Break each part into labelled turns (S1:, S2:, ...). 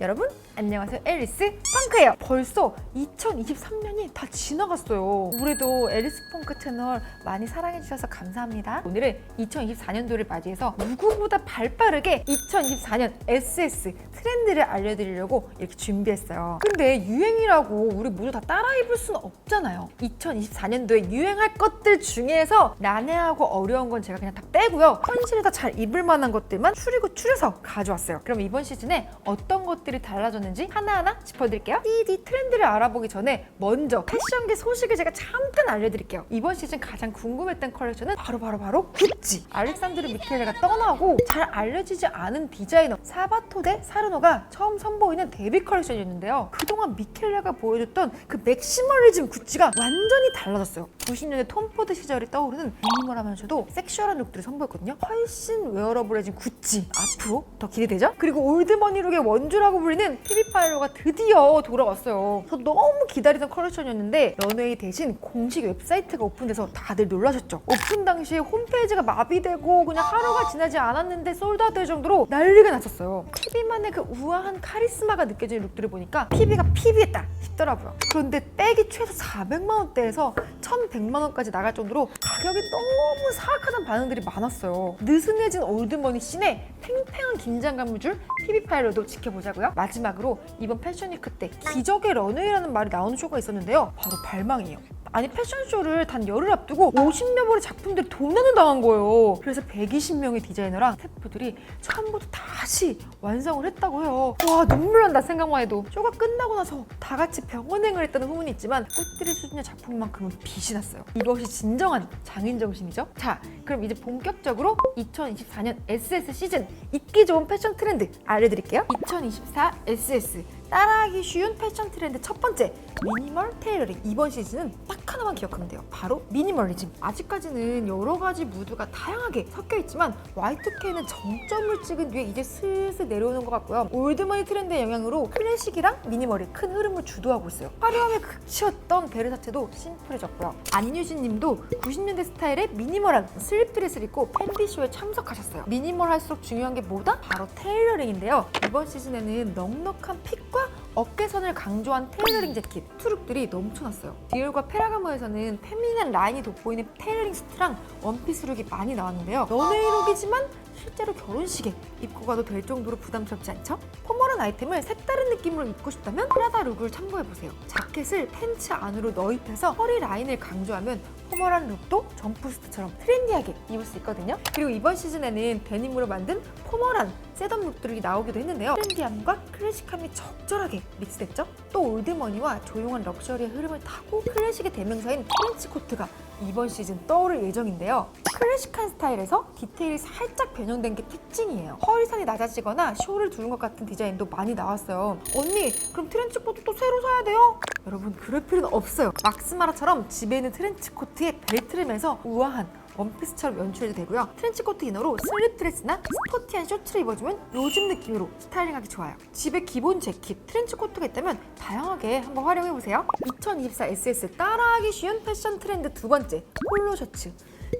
S1: 여러분 안녕하세요. 앨리스 펑크예요. 벌써 2023년이 다 지나갔어요. 올해도 앨리스 펑크 채널 많이 사랑해주셔서 감사합니다. 오늘은 2024년도를 맞이해서 누구보다 발빠르게 2024년 SS 트렌드를 알려드리려고 이렇게 준비했어요. 근데 유행이라고 우리 모두 다 따라 입을 수는 없잖아요. 2024년도에 유행할 것들 중에서 난해하고 어려운 건 제가 그냥 다 빼고요. 현실에서 잘 입을 만한 것들만 추리고 추려서 가져왔어요. 그럼 이번 시즌에 어떤 것들 이 달라졌는지 하나하나 짚어드릴게요. 띠디 트렌드를 알아보기 전에 먼저 패션계 소식을 제가 잠깐 알려드릴게요. 이번 시즌 가장 궁금했던 컬렉션은 바로 바로 바로 구찌. 알렉산드르 미켈레가 떠나고 잘 알려지지 않은 디자이너 사바토데 사르노가 처음 선보이는 데뷔 컬렉션이었는데요. 그동안 미켈레가 보여줬던 그 맥시멀리즘 구찌가 완전히 달라졌어요. 90년대 톰포드 시절이 떠오르는 미니멀하면서도 섹슈얼한 룩들을 선보였거든요. 훨씬 웨어러블해진 구찌. 앞으로 더 기대되죠? 그리고 올드머니 룩의 원주라고 불리는 피비파일로가 드디어 돌아왔어요. 저 너무 기다리던 컬렉션이었는데 런웨이 대신 공식 웹사이트가 오픈돼서 다들 놀라셨죠. 오픈 당시에 홈페이지가 마비되고 그냥 하루가 지나지 않았는데 솔드아웃 될 정도로 난리가 났었어요. 피비만의 그 우아한 카리스마가 느껴지는 룩들을 보니까 피비가 피비했다 싶더라고요. 그런데 백이 최소 400만 원대에서 1100만 원까지 나갈 정도로 가격이 너무 사악하다는 반응들이 많았어요. 느슨해진 올드머니 씬에 팽팽한 긴장감을 줄 피비 파일로도 지켜보자고요. 마지막으로 이번 패션위크 때 기적의 런웨이라는 말이 나오는 쇼가 있었는데요. 바로 발망이에요 아니 패션쇼를 단 열흘 앞두고 50여 벌의 작품들이 도난을 당한 거예요. 그래서 120명의 디자이너랑 스태프들이 처음부터 다시 완성을 했다고 해요. 와 눈물 난다 생각만 해도 쇼가 끝나고 나서 다 같이 병원행을 했다는 후문이 있지만 꽃들의 수준의 작품만큼은 빛이 났어요. 이것이 진정한 장인 정신이죠. 자 그럼 이제 본격적으로 2024년 SS 시즌 입기 좋은 패션 트렌드 알려드릴게요. 2024 SS 따라하기 쉬운 패션 트렌드 첫 번째 미니멀 테일러링. 이번 시즌은 딱 하나만 기억하면 돼요. 바로 미니멀리즘. 아직까지는 여러 가지 무드가 다양하게 섞여 있지만 Y2K는 정점을 찍은 뒤에 이제 슬슬 내려오는 것 같고요. 올드머니 트렌드의 영향으로 클래식이랑 미니멀이 큰 흐름을 주도하고 있어요. 화려함의 극치였던 베르사체도 심플해졌고요. 안유진 님도 90년대 스타일의 미니멀한 슬립 드레스를 입고 팬디쇼에 참석하셨어요. 미니멀 할수록 중요한 게 뭐다? 바로 테일러링인데요. 이번 시즌에는 넉넉한 핏과 어깨선을 강조한 테일러링 재킷, 투룩들이 넘쳐났어요. 디올과 페라가모에서는 페미닌한 라인이 돋보이는 테일러링 수트랑 원피스 룩이 많이 나왔는데요. 런웨이 룩이지만 실제로 결혼식에 입고 가도 될 정도로 부담스럽지 않죠? 포멀한 아이템을 색다른 느낌으로 입고 싶다면 프라다 룩을 참고해보세요. 자켓을 팬츠 안으로 너입해서 허리 라인을 강조하면 포멀한 룩도 점프스트처럼 트렌디하게 입을 수 있거든요. 그리고 이번 시즌에는 데님으로 만든 포멀한 셋업 룩들이 나오기도 했는데요. 트렌디함과 클래식함이 적절하게 믹스됐죠? 또 올드머니와 조용한 럭셔리의 흐름을 타고 클래식의 대명사인 트렌치 코트가 이번 시즌 떠오를 예정인데요. 클래식한 스타일에서 디테일이 살짝 변형된 게 특징이에요. 허리선이 낮아지거나 쇼를 두른 것 같은 디자인도 많이 나왔어요. 언니, 그럼 트렌치 코트 또 새로 사야 돼요? 여러분, 그럴 필요는 없어요. 막스마라처럼 집에 있는 트렌치 코트에 벨트를 매서 우아한 원피스처럼 연출해도 되고요. 트렌치코트 이너로 슬립 드레스나 스포티한 쇼츠를 입어주면 요즘 느낌으로 스타일링하기 좋아요. 집에 기본 재킷, 트렌치코트가 있다면 다양하게 한번 활용해보세요. 2024 SS 따라하기 쉬운 패션 트렌드 두 번째, 폴로 셔츠.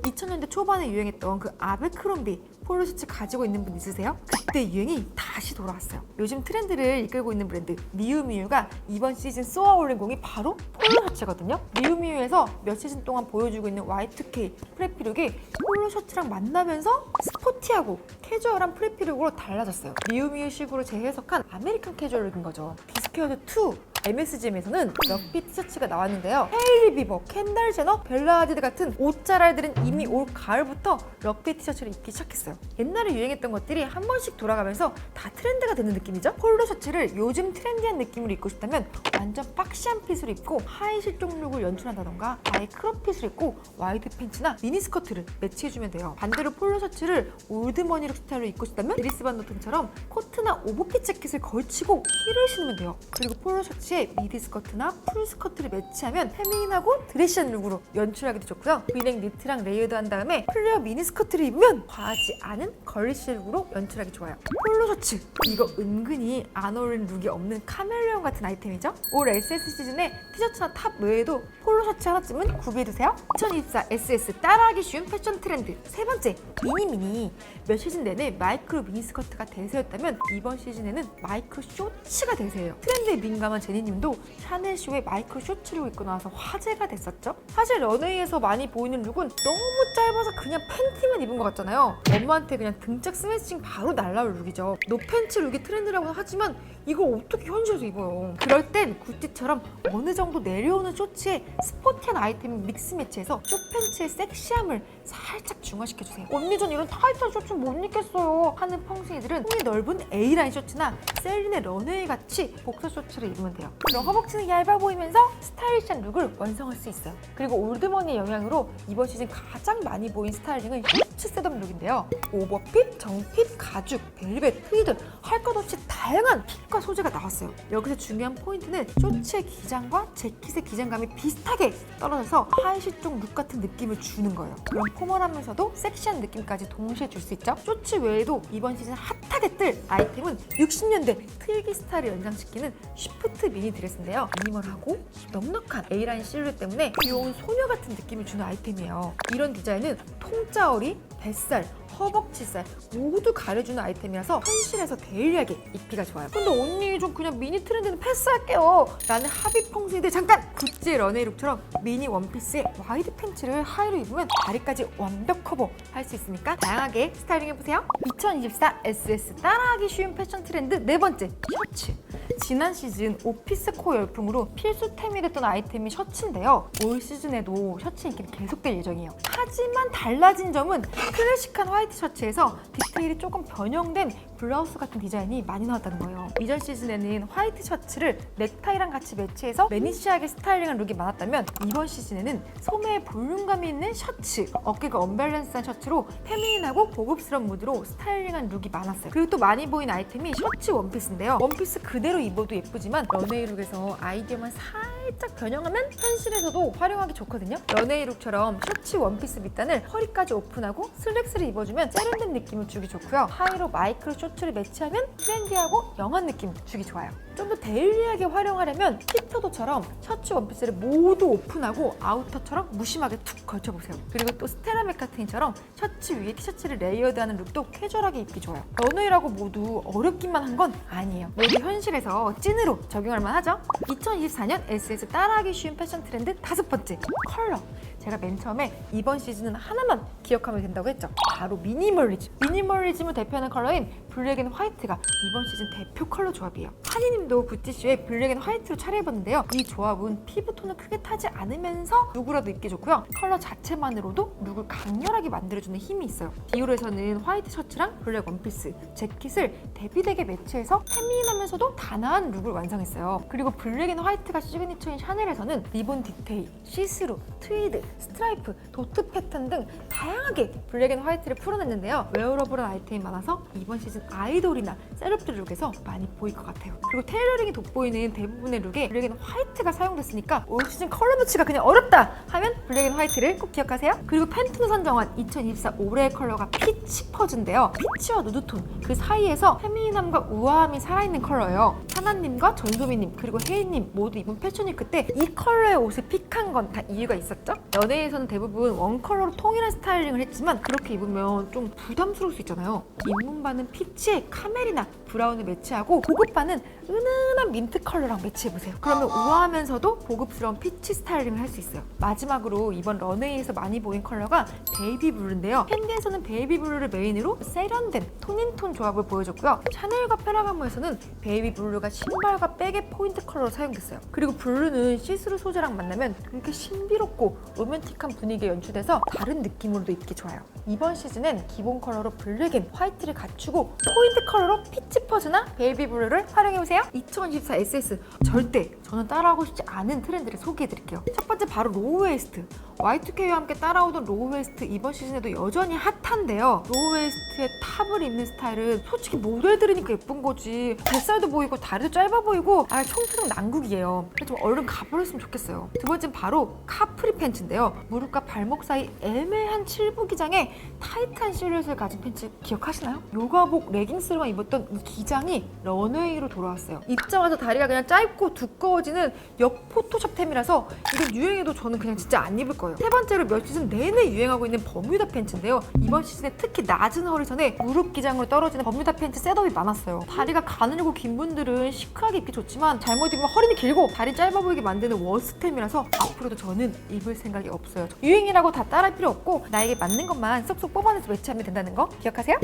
S1: 2000년대 초반에 유행했던 그 아베크롬비 폴로 셔츠 가지고 있는 분 있으세요? 그때 유행이 다시 돌아왔어요. 요즘 트렌드를 이끌고 있는 브랜드 미우미우가 이번 시즌 쏘아 올린 공이 바로 폴로 셔츠거든요. 미우미우에서 몇 시즌 동안 보여주고 있는 Y2K 프레피룩이 폴로 셔츠랑 만나면서 스포티하고 캐주얼한 프레피룩으로 달라졌어요. 미우미우식으로 재해석한 아메리칸 캐주얼룩인 거죠. 디스케어드 2 MSGM에서는 럭비 티셔츠가 나왔는데요. 헤일리 비버, 켄달 제너, 벨라 하디드 같은 옷자랄들은 이미 올 가을부터 럭비 티셔츠를 입기 시작했어요. 옛날에 유행했던 것들이 한 번씩 돌아가면서 다 트렌드가 되는 느낌이죠. 폴로 셔츠를 요즘 트렌디한 느낌으로 입고 싶다면 완전 박시한 핏을 입고 하이 실종 룩을 연출한다던가 아예 크롭 핏을 입고 와이드 팬츠나 미니스커트를 매치해주면 돼요. 반대로 폴로 셔츠를 올드머니룩 스타일로 입고 싶다면 드리스 반노통처럼 코트나 오버핏 재킷을 걸치고 힐을 신으면 돼요. 그리고 폴로 셔츠 셔츠에 미드 스커트나 풀 스커트를 매치하면 페미닌하고 드레시한 룩으로 연출하기도 좋고요. 브이넥 니트랑 레이어드 한 다음에 플레어 미니 스커트를 입으면 과하지 않은 걸리시 룩으로 연출하기 좋아요. 폴로 셔츠 이거 은근히 안 어울리는 룩이 없는 카멜레온 같은 아이템이죠. 올 SS 시즌에 티셔츠나 탑 외에도 폴로 셔츠 하나쯤은 구비해두세요. 2024 SS 따라하기 쉬운 패션 트렌드 세 번째 미니 미니 몇 시즌 내내 마이크로 미니 스커트가 대세였다면 이번 시즌에는 마이크로 쇼츠가 대세예요. 트렌드에 민감한 제니님도 샤넬 쇼에 마이크로 쇼츠를 입고 나와서 화제가 됐었죠. 사실 런웨이에서 많이 보이는 룩은 너무 짧아서 그냥 팬티만 입은 것 같잖아요. 엄마한테 그냥 등짝 스매싱 바로 날라올 룩이죠. 노팬츠 룩이 트렌드라고 하지만 이걸 어떻게 현실에서 입어요? 그럴 땐 구찌처럼 어느 정도 내려오는 쇼츠에 스포티한 아이템 믹스 매치해서 쇼팬츠의 섹시함을 살짝 중화시켜주세요. 언니 전 이런 타이트한 쇼츠 못 입겠어요 하는 펑싱이들은 통이 넓은 A라인 쇼츠나 셀린의 런웨이 같이 복서 쇼츠를 입으면 돼요. 그럼 허벅지는 얇아 보이면서 스타일리시한 룩을 완성할 수 있어요. 그리고 올드머니의 영향으로 이번 시즌 가장 많이 보인 스타일링은 쇼츠 셋업 룩인데요. 오버핏, 정핏, 가죽, 벨벳, 트위드 할 것 없이 다양한 핏과 소재가 나왔어요. 여기서 중요한 포인트는 쇼츠의 기장과 재킷의 기장감이 비슷하게 떨어져서 하이시 쪽룩 같은 느낌을 주는 거예요. 그럼 포멀하면서도 섹시한 느낌까지 동시에 줄 수 있죠. 쇼츠 외에도 이번 시즌 핫하게 뜰 아이템은 60년대 트일기 스타일을 연상시키는 쉬프트 미니 드레스인데요. 미니멀하고 넉넉한 A라인 실루엣 때문에 귀여운 소녀 같은 느낌을 주는 아이템이에요. 이런 디자인은 통짜어리, 뱃살, 허벅지살 모두 가려주는 아이템이라서 현실에서 데일리하게 입기가 좋아요. 근데 언니 좀 그냥 미니 트렌드는 패스할게요. 라는 합의 펑스인데 잠깐! 구찌의 런웨이 룩처럼 미니 원피스에 와이드 팬츠를 하의로 입으면 다리까지 완벽 커버 할 수 있으니까 다양하게 스타일링 해보세요. 2024 SS 따라하기 쉬운 패션 트렌드 네 번째 셔츠. 지난 시즌 오피스 코어 열풍으로 필수템이 됐던 아이템이 셔츠인데요. 올 시즌에도 셔츠 인기는 계속될 예정이에요. 하지만 달라진 점은 클래식한 화이트 셔츠에서 디테일이 조금 변형된 블라우스 같은 디자인이 많이 나왔다는 거예요. 이전 시즌에는 화이트 셔츠를 넥타이랑 같이 매치해서 매니시하게 스타일링한 룩이 많았다면 이번 시즌에는 소매에 볼륨감이 있는 셔츠, 어깨가 언밸런스한 셔츠로 페미닌하고 고급스러운 무드로 스타일링한 룩이 많았어요. 그리고 또 많이 보인 아이템이 셔츠 원피스인데요. 원피스 그대로 입어도 예쁘지만 런웨이 룩에서 아이디어만 살짝 변형하면 현실에서도 활용하기 좋거든요. 런웨이 룩처럼 셔츠 원피스 밑단을 허리까지 오픈하고 슬랙스를 입어주면 세련된 느낌을 주기 좋고요. 하의로 마이크로 쇼츠를 매치하면 트렌디하고 영한 느낌 주기 좋아요. 좀 더 데일리하게 활용하려면 힙터도처럼 셔츠 원피스를 모두 오픈하고 아우터처럼 무심하게 툭 걸쳐보세요. 그리고 또 스테라 맥 카트니처럼 셔츠 위에 티셔츠를 레이어드하는 룩도 캐주얼하게 입기 좋아요. 런웨이라고 모두 어렵기만 한 건 아니에요. 모두 현실에서 찐으로 적용할 만하죠? 2024년 SS 따라하기 쉬운 패션 트렌드 다섯 번째 컬러. 제가 맨 처음에 이번 시즌은 하나만 기억하면 된다고 했죠. 바로 미니멀리즘. 미니멀리즘을 대표하는 컬러인 블랙 앤 화이트가 이번 시즌 대표 컬러 조합이에요. 한이님도 구찌쇼에 블랙 앤 화이트로 차려입었는데요. 이 조합은 피부톤을 크게 타지 않으면서 누구라도 입기 좋고요. 컬러 자체만으로도 룩을 강렬하게 만들어주는 힘이 있어요. 디오르에서는 화이트 셔츠랑 블랙 원피스, 재킷을 대비되게 매치해서 페미닌하면서도 단아한 룩을 완성했어요. 그리고 블랙 앤 화이트가 시그니처인 샤넬에서는 리본 디테일, 시스루, 트위드, 스트라이프, 도트 패턴 등 다양 하게 블랙 앤 화이트를 풀어냈는데요. 웨어러블한 아이템이 많아서 이번 시즌 아이돌이나 셀럽들 룩에서 많이 보일 것 같아요. 그리고 테일러링이 돋보이는 대부분의 룩에 블랙 앤 화이트가 사용됐으니까 올 시즌 컬러 매치가 그냥 어렵다 하면 블랙 앤 화이트를 꼭 기억하세요. 그리고 팬톤 선정한 2024 올해의 컬러가 피치 퍼즈인데요. 피치와 누드톤 그 사이에서 페미닌함과 우아함이 살아있는 컬러예요. 하나님과 전소미님 그리고 혜인님 모두 입은 패션위크 때 이 컬러의 옷을 픽한 건 다 이유가 있었죠? 연예에서는 대부분 원 컬러로 통일한 스타일링 을 했지만 그렇게 입으면 좀 부담스러울 수 있잖아요. 입문반은 피치에 카멜이나 브라운을 매치하고 고급반은 은은한 민트 컬러랑 매치해보세요. 그러면 우아하면서도 고급스러운 피치 스타일링을 할 수 있어요. 마지막으로 이번 런웨이에서 많이 보인 컬러가 베이비 블루인데요. 캔디에서는 베이비 블루를 메인으로 세련된 톤인톤 조합을 보여줬고요. 샤넬과 페라가모에서는 베이비 블루가 신발과 백의 포인트 컬러로 사용됐어요. 그리고 블루는 시스루 소재랑 만나면 그렇게 신비롭고 로맨틱한 분위기에 연출돼서 다른 느낌으로도 입기 좋아요. 이번 시즌엔 기본 컬러로 블랙 앤 화이트를 갖추고 포인트 컬러로 피치 퍼즈나 베이비 블루를 활용해보세요. 2024 SS 절대 저는 따라하고 싶지 않은 트렌드를 소개해드릴게요. 첫 번째 바로 로우 웨이스트. Y2K와 함께 따라오던 로우웨스트 이번 시즌에도 여전히 핫한데요. 로우웨스트의 탑을 입는 스타일은 솔직히 모델들이니까 예쁜 거지. 뱃살도 보이고 다리도 짧아 보이고 아 청소년 난국이에요. 좀 얼른 가버렸으면 좋겠어요. 두 번째는 바로 카프리 팬츠인데요. 무릎과 발목 사이 애매한 칠부 기장에 타이트한 실루엣을 가진 팬츠 기억하시나요? 요가복 레깅스로만 입었던 이 기장이 런웨이로 돌아왔어요. 입자마자 다리가 그냥 짧고 두꺼워 지는 역 포토샵템이라서 이건 유행해도 저는 그냥 진짜 안 입을 거예요. 세 번째로 몇 시즌 내내 유행하고 있는 버뮤다 팬츠인데요. 이번 시즌에 특히 낮은 허리선에 무릎 기장으로 떨어지는 버뮤다 팬츠 셋업이 많았어요. 다리가 가늘고 긴 분들은 시크하게 입기 좋지만 잘못 입으면 허리는 길고 다리 짧아 보이게 만드는 워스템이라서 앞으로도 저는 입을 생각이 없어요. 유행이라고 다 따라할 필요 없고 나에게 맞는 것만 쏙쏙 뽑아내서 매치하면 된다는 거 기억하세요?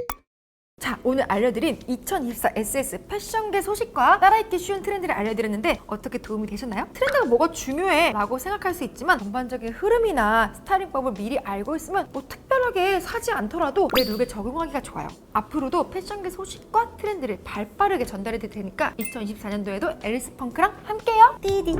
S1: 자, 오늘 알려드린 2024 SS 패션계 소식과 따라입기 쉬운 트렌드를 알려드렸는데 어떻게 도움이 되셨나요? 트렌드가 뭐가 중요해? 라고 생각할 수 있지만 전반적인 흐름이나 스타일링법을 미리 알고 있으면 뭐 특별하게 사지 않더라도 내 룩에 적용하기가 좋아요. 앞으로도 패션계 소식과 트렌드를 발빠르게 전달해 드릴 테니까 2024년도에도 앨리스 펑크랑 함께요. 띠디.